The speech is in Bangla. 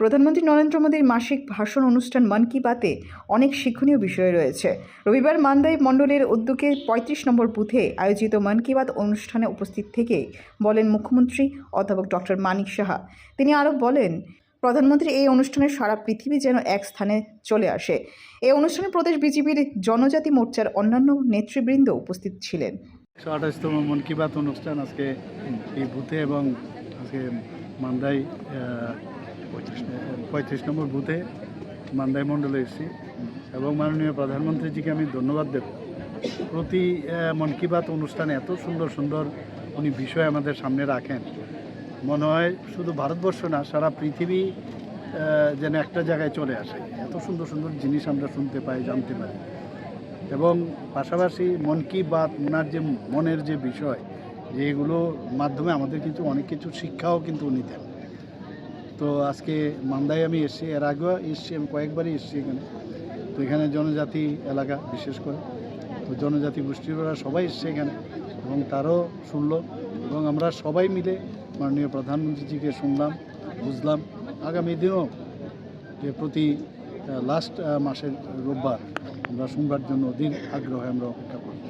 প্রধানমন্ত্রী নরেন্দ্র মোদীর মাসিক ভাষণ অনুষ্ঠান মন কি বাতে অনেক শিক্ষণীয় বিষয় রয়েছে। রবিবার মান্দাই মণ্ডলের উদ্যোগে পঁয়ত্রিশ নম্বর বুথে আয়োজিত মন কি বাত অনুষ্ঠানে উপস্থিত থেকে বলেন মুখ্যমন্ত্রী অধ্যাপক ডক্টর মানিক সাহা। তিনি আরও বলেন, প্রধানমন্ত্রী এই অনুষ্ঠানে সারা পৃথিবী যেন এক স্থানে চলে আসে। এই অনুষ্ঠানে প্রদেশ বিজেপির জনজাতি মোর্চার অন্যান্য নেতৃবৃন্দ উপস্থিত ছিলেন। একশো আঠাশতম মন কি বাত অনুষ্ঠান আজকে এই বুথে এবং আজকে মান্দাই পঁয়ত্রিশ নম্বর বুথে মান্দাই মণ্ডলে এসেছি এবং মাননীয় প্রধানমন্ত্রীজিকে আমি ধন্যবাদ দেব। প্রতি মন কি বাত অনুষ্ঠানে এত সুন্দর সুন্দর উনি বিষয় আমাদের সামনে রাখেন। মনে হয় শুধু ভারতবর্ষ না, সারা পৃথিবী যেন একটা জায়গায় চলে আসে। এত সুন্দর সুন্দর জিনিস আমরা শুনতে পাই, জানতে পারি। এবং পাশাপাশি মন কি বাত, ওনার যে মনের যে বিষয়, যে এগুলো মাধ্যমে আমাদের কিন্তু অনেক কিছু শিক্ষাও কিন্তু উনি দেন। তো আজকে মান্দায় আমি এসেছি, এর আগেও এসেছি, আমি কয়েকবারই এসেছি এখানে। তো এখানে জনজাতি এলাকা বিশেষ করে। তো জনজাতি গোষ্ঠীরা সবাই এসছে এখানে এবং তারও শুনল এবং আমরা সবাই মিলে মাননীয় প্রধানমন্ত্রীজিকে শুনলাম, বুঝলাম। আগামী দিনও যে প্রতি লাস্ট মাসের রোববার আমরা শুনবার জন্য অধীর আগ্রহে আমরা অপেক্ষা করব।